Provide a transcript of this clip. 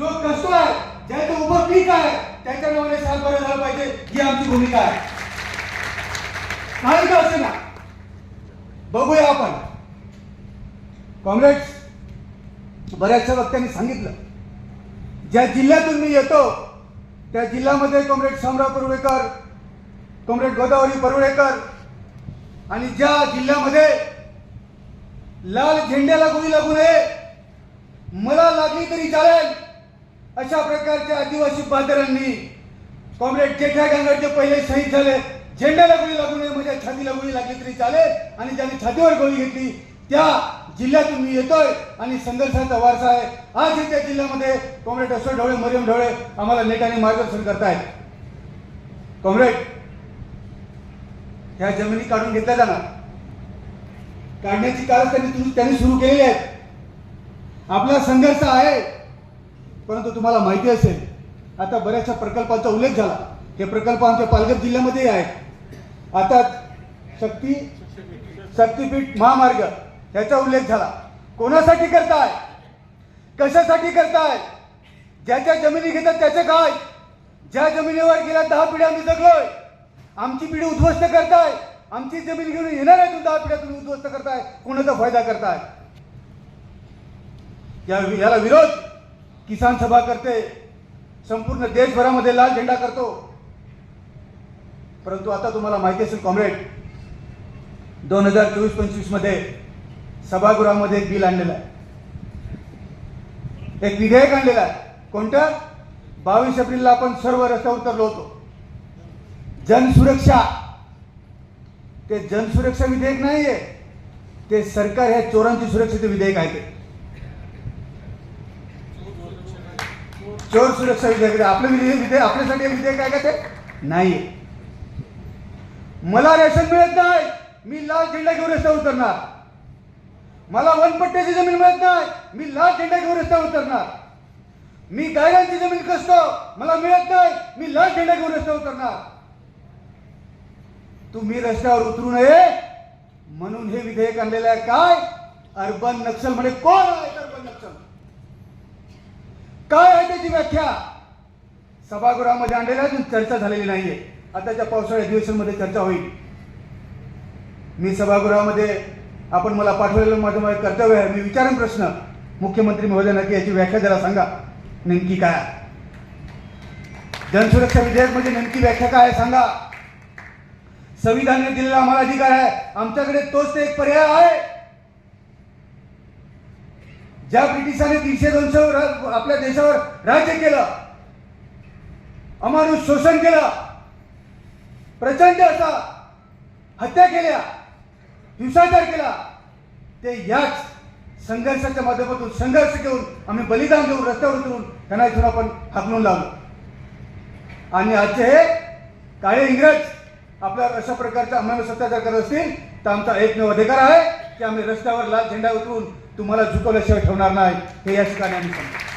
जो कष्ट आहे ज्याचं उभं पीक आहे त्याच्या नावाने सात बरं झालं पाहिजे ही आमची भूमिका आहे. काही का असे ना? बघूया आपण. काँग्रेस बऱ्याचशा वक्त्यांनी सांगितलं ज्या जिल्ह्यातून मी येतो त्या जिल्ह्यामध्ये कॉम्रेड शामराव परुळेकर कॉम्रेड गोदावरी परुळेकर आणि ज्या जिल्ह्यामध्ये लाल झेंड्याला गोळी लागू नये मला लागली तरी चालेल अशा प्रकारच्या आदिवासी बाजारांनी कॉम्रेड जेठा गांगडचे पहिले शहीद झाले. झेंड्याला गोळी लागू नये म्हणजे छातीला गोळी लागली तरी चालेल. आणि ज्यांनी छातीवर गोळी घेतली त्या जिल्ह्यातून मी येतोय आणि संघर्षाचा वारसा आहे. आज त्या जिल्ह्यामध्ये कॉम्रेड अशोक ढवळे मरियम ढवळे आम्हाला नेटाने मार्गदर्शन करतायत. कॉम्रेड ह्या जमिनी काढून घेतल्या जाणार. काढण्याची कारण त्यांनी तुम्ही- त्यांनी सुरू केलेली आहे आपला संघर्ष आहे. परंतु तुम्हाला माहिती असेल आता बऱ्याचशा प्रकल्पांचा उल्लेख झाला. हे प्रकल्प आमच्या पालघर जिल्ह्यामध्ये आहेत. आता शक्ती शक्तीपीठ महामार्ग याचा उल्लेख झाला. कोणासाठी करताय? कशासाठी करताय? ज्याच्या जमिनी घेतात त्याचं काय? ज्या जमिनीवर गेल्या दहा पिढ्या आम्ही जगलोय आमची पिढी उद्ध्वस्त करताय. आमची जमीन घेऊन येणार आहे दहा पिढ्या तुम्ही उद्ध्वस्त करताय. कोणाचा फायदा करताय? याला विरोध किसान सभा करते संपूर्ण देशभरामध्ये लाल झेंडा करतो. परंतु आता तुम्हाला माहिती असेल कॉम्रेड दोन हजार चोवीस पंचवीसमध्ये सभागृहामध्ये एक बिल आणलेलं आहे. एक विधेयक आणलेलं आहे. कोणतं? बावीस एप्रिलला आपण सर्व रस्त्यावर उतरलो होतो. जनसुरक्षा. ते जनसुरक्षा विधेयक नाहीये. ते सरकार ह्या चोरांची सुरक्षेचे विधेयक आहे ते. चोर सुरक्षा विधेयक आपलं विधेयक आपल्यासाठी विधेयक आहे का ते? नाहीये मला रेशन मिळत नाही. मी लाल झेंडा घेऊन रस्त्यावर उतरणार. मला वनपट्ट्याची जमीन मिळत नाही. मी लाल झेंडा घेऊन रस्त्यावर उतरणार. मी गायरांची जमीन कसतो? मला मिळत नाही. मी लाल झेंडा घेऊन रस्त्यावर उतरणार. तुम्ही रस्त्यावर उतरू नये. म्हणून हे विधेयक आणलेलं आहे. काय? अर्बन नक्षल म्हणजे कोण आहे अर्बन नक्षल त्याची व्याख्या. सभागृहामध्ये आणलेल्या अजून चर्चा झालेली नाहीये. आताच्या पावसाळ्या अधिवेशनमध्ये चर्चा होईल. मी सभागृहामध्ये आपण मला पाठवलेलं माझं माझं कर्तव्य आहे. मी विचारेन प्रश्न. मुख्यमंत्री महोदयांना की याची व्याख्या जरा सांगा. नेमकी काय? जनसुरक्षा विधेयक म्हणजे नेमकी व्याख्या काय आहे सांगा. संविधानाने दिलेला आम्हाला अधिकार आहे. आमच्याकडे तोच एक पर्याय आहे. ज्या ब्रिटिशांनी तीनशे दोनशे आपल्या देशावर राज्य केलं अमानुष शोषण केलं प्रचंड असा हत्या केल्या हिंसाचार केला ते याच संघर्षाच्या माध्यमातून संघर्ष घेऊन आम्ही बलिदान देऊन रस्त्यावर उतरून त्यांना इथून आपण हाकलून लावलो. आणि आजचे हे काळे इंग्रज आपल्यावर अशा प्रकारचा आम्हाला सत्याचार करत असतील तर आमचा एकमेव अधिकार आहे की आम्ही रस्त्यावर लाल झेंडा उतरून तुम्हाला झुकवल्याशिवाय ठेवणार नाही. हे या ठिकाणी आम्ही सांगतो.